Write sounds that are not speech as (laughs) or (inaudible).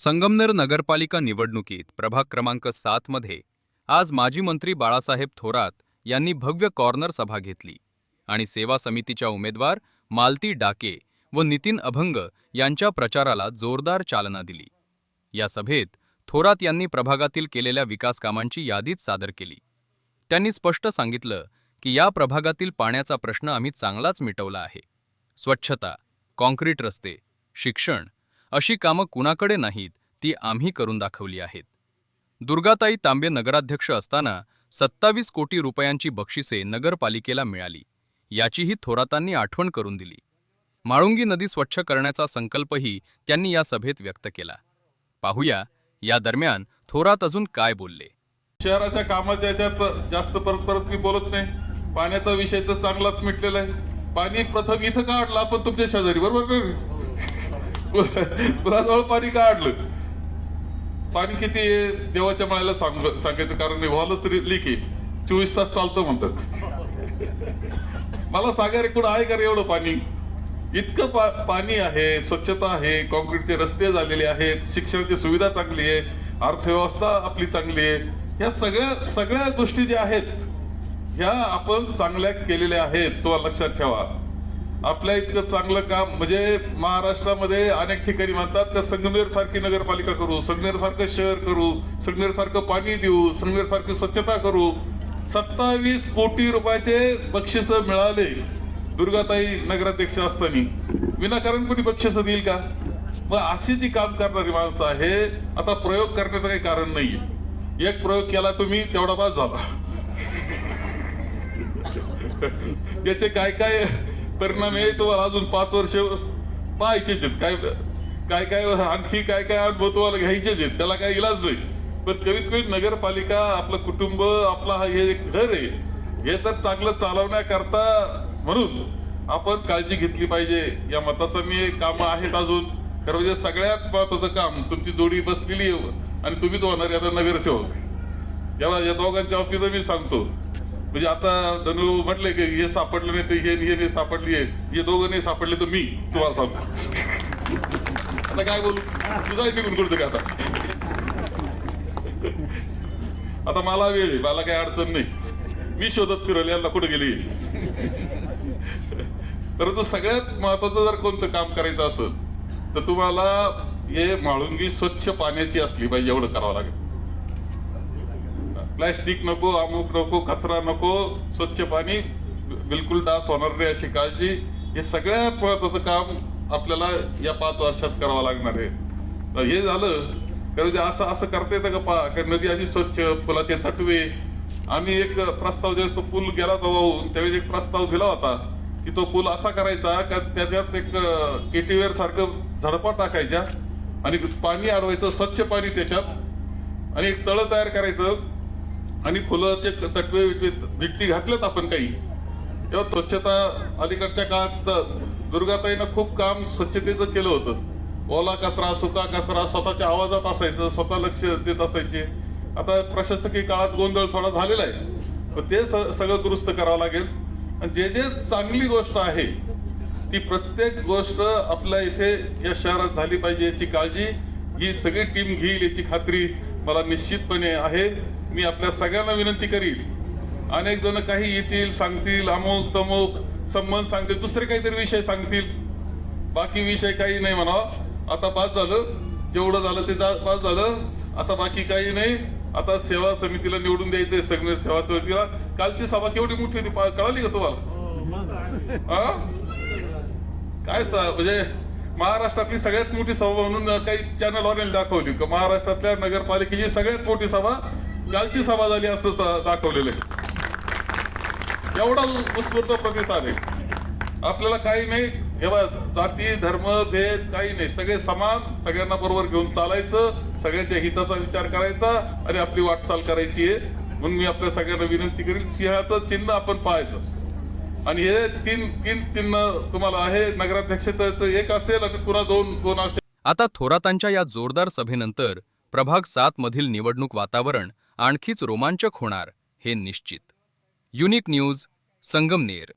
संगमनेर नगरपालिका निवडणुकीत प्रभाग क्रमांक सातमध्ये आज माजी मंत्री बाळासाहेब थोरात यांनी भव्य कॉर्नर सभा घेतली आणि सेवा समितीच्या उमेदवार मालती डाके व नितीन अभंग यांच्या प्रचाराला जोरदार चालना दिली. या सभेत थोरात यांनी प्रभागातील केलेल्या विकास कामांची यादीच सादर केली. त्यांनी स्पष्ट सांगितलं की या प्रभागातील पाण्याचा प्रश्न आम्ही चांगलाच मिटवला आहे. स्वच्छता कॉन्क्रीट रस्ते शिक्षण अशी कामं कुणाकडे नाहीत ती आम्ही करून दाखवली आहेत. दुर्गाताई तांबे नगराध्यक्ष असताना सत्तावीस कोटी रुपयांची बक्षिसे नगरपालिकेला मिळाली याचीही थोरातांनी आठवण करून दिली. माळुंगी नदी स्वच्छ करण्याचा संकल्पही त्यांनी या सभेत व्यक्त केला. पाहूया या दरम्यान थोरात अजून काय बोलले. शहराच्या कामाच्या याच्यात जास्त परत परत मी बोलत नाही. पाण्याचा विषय तर चांगलाच मिटलेला आहे. पाणी प्रथम इथं काढलं आपण तुमच्या शेजारी बरोबर पुराजवळ पाणी काढलं पाणी किती देवाच्या मळ्याला सांग सांगायचं कारण नाही. तरी लीक आहे. चोवीस तास चालतं म्हणतात. मला सांगा रे कुठं आहे का रे एवढं पाणी? इतकं पा- पाणी आहे स्वच्छता आहे कॉन्क्रीटचे रस्ते झालेले आहेत शिक्षणाची सुविधा चांगली आहे अर्थव्यवस्था आपली चांगली आहे. ह्या सगळ्या सगळ्या गोष्टी ज्या आहेत ह्या आपण चांगल्या केलेल्या आहेत तो लक्षात ठेवा. आपल्या इतकं चांगलं काम म्हणजे महाराष्ट्रामध्ये अनेक ठिकाणी म्हणतात का संगमेर सारखी नगरपालिका करू संगमेर सारखं शहर करू संगमेर सारखं पाणी देऊ संगमेर सारखी स्वच्छता करू. सत्तावीस कोटी रुपयाचे बक्षिस मिळाले दुर्गाताई नगराध्यक्ष असताना. विनाकारण कोणी बक्षिस देईल का? मग अशी जी काम करणारी माणसं आहे आता प्रयोग करण्याचं काही कारण नाहीये. एक प्रयोग केला तुम्ही तेवढा बाद झाला. (laughs) याचे काय काय परिणाम आहे तुम्हाला अजून पाच वर्ष पाहायचेच आहेत. काय काय काय आणखी काय काय अनुभव तुम्हाला घ्यायचेच आहेत? त्याला काय इलाज नाही. पण कमीत कमी नगरपालिका आपलं कुटुंब आपला हा हे घर आहे. हे तर चांगलं चालवण्याकरता म्हणून आपण काळजी घेतली पाहिजे. या मताचं मी काम आहेत अजून. खरं म्हणजे सगळ्यात महत्वाचं काम तुमची जोडी बसलेली आणि तुम्हीच होणार आता नगरसेवक. या दोघांच्या बाबतीत मी सांगतो. म्हणजे आता धनु म्हटले की हे सापडलं नाही तर हे हे नाही सापडली आहे. हे दोघं नाही सापडले तर मी तुम्हाला सांगतो. आता काय बोलू? तुझा निघून करतो का आता? आता मला वेळ आहे मला काही अडचण नाही. मी शोधत फिरवले याला कुठे गेली? परंतु सगळ्यात महत्वाचं जर कोणतं काम करायचं असेल तर तुम्हाला हे माळुंगी स्वच्छ पाण्याची असली पाहिजे एवढं करावं लागेल. प्लॅस्टिक नको अमुक नको कचरा नको स्वच्छ पाणी बिलकुल डास होणार नाही अशी काळजी. हे सगळ्या महत्वाचं काम आपल्याला या पाच वर्षात करावं लागणार आहे. तर हे झालं कारण असं असं करता येतं का पा का नदी अशी स्वच्छ फुलाचे तटवे आम्ही एक प्रस्ताव ज्यावेळेस तो पूल गेला होता वाहून त्यावेळेस एक प्रस्ताव दिला होता की तो पूल असा करायचा का त्याच्यात एक केटीवेअर सारखं झडपा टाकायच्या आणि पाणी अडवायचं स्वच्छ पाणी त्याच्यात. आणि एक तळ तयार करायचं आणि फुलाचे तटवे भिट्टी घातलेत आपण काही. तेव्हा स्वच्छता अलीकडच्या काळात दुर्गाताईनं खूप काम स्वच्छतेचं केलं होतं. ओला कचरा सुका कचरा स्वतःच्या आवाजात असायचं स्वतः लक्ष देत असायचे. आता प्रशासकीय काळात गोंधळ थोडा झालेला आहे. पण ते सगळं दुरुस्त करावं लागेल. आणि जे जे चांगली गोष्ट आहे ती प्रत्येक गोष्ट आपल्या इथे या शहरात झाली पाहिजे याची काळजी. ही सगळी टीम घेईल याची खात्री मला निश्चितपणे आहे. मी आपल्या सगळ्यांना विनंती करील. अनेक जण काही येतील सांगतील अमुक तमुक संबंध सांगतील दुसरे काहीतरी विषय सांगतील. बाकी विषय काही नाही म्हणावं आता पास झालं. जेवढं झालं ते पास झालं. आता बाकी काही नाही. आता सेवा समितीला निवडून द्यायचंय संगमेर सेवा समितीला. कालची सभा केवढी मोठी होती कळाली का तुम्हाला? हा? काय स- म्हणजे महाराष्ट्रातली सगळ्यात मोठी सभा म्हणून काही चॅनल वाल्याने दाखवली. का महाराष्ट्रातल्या नगरपालिकेची सगळ्यात मोठी सभा कालची सभा झाली असं दाखवलेलं आहे. एवढा उत्स्फूर्त प्रतिसाद आहे आपल्याला काही नाही. हे जाती धर्म भेद काही नाही. सगळे समान सगळ्यांना बरोबर घेऊन चालायचं सगळ्यांच्या हिताचा विचार करायचा आणि आपली वाटचाल करायची आहे. म्हणून मी आपल्या सगळ्यांना विनंती करेल सिंहाचं चिन्ह आपण पाहायचं. आणि हे तीन तीन चिन्ह तुम्हाला आहे. नगराध्यक्षाचं एक असेल आणि पुन्हा दोन दोन असेल आता थोरातांच्या या जोरदार सभेनंतर प्रभाग सात मधील निवडणूक वातावरण आणखीच रोमांचक होणार हे निश्चित. Unique news Sangamner.